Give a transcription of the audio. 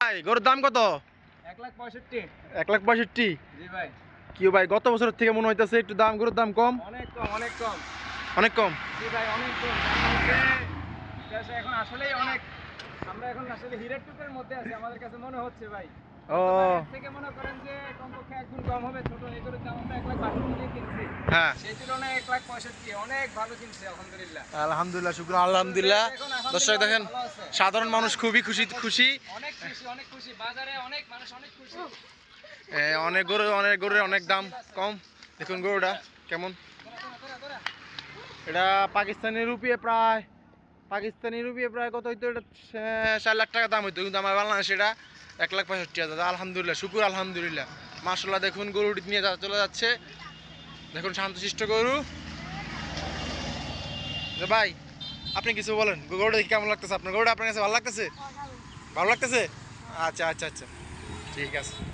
ভাই গরুর দাম কত? এক লাখ পঁয়ষট্টি। কি ভাই। গত বছরের থেকে মনে হইতেছে একটু দাম গরুর দাম কম? অনেক কম অনেক কম। অনেক কম? জি ভাই অনেক কম। কারণ হচ্ছে, দেশে এখন আসলেই অনেক। আমরা এখন আসলে হিরের টুকের মধ্যে আছি আমাদের কাছে মনে হচ্ছে ভাই। ও। থেকে মনে করেন যে কমপক্ষে এক গুণ কম হবে ছোট এই গরুর দাম আমরা এক লাখ বাষট্টি দিয়ে কিনছি। হ্যাঁ। সেই তুলনায় এক লাখ পঁয়ষট্টি অনেক ভালো কিনছে আলহামদুলিল্লাহ। আলহামদুলিল্লাহ শুক্র আলহামদুলিল্লাহ। দর্শক দেখেন। সাধারণ মানুষ খুবই খুশি খুশি। অনেক গরু অনেক গরুর অনেক দাম কম। দেখুন গরুটা কেমন। এটা পাকিস্তানি রুপিয়ে প্রায় পাকিস্তানি রুপিয়ে প্রায় কত হইতো? এটা চার লাখ টাকা দাম হইতো। কিন্তু আমার বাংলাদেশ এটা এক লাখ পঁয়ষট্টি হাজার। আলহামদুলিল্লাহ শুকুর আলহামদুলিল্লাহ। মার্শাল্লাহ দেখুন গরুটি নিয়ে যা- চলে যাচ্ছে। দেখুন শান্তশিষ্ট গরু। যে ভাই আপনি কিছু বলেন। গরুটা দেখি কেমন লাগতেছে? আপনার গরুটা আপনার কাছে ভালো লাগতেছে? ভালো লাগতেছে? আচ্ছা আচ্ছা আচ্ছা। ঠিক আছে।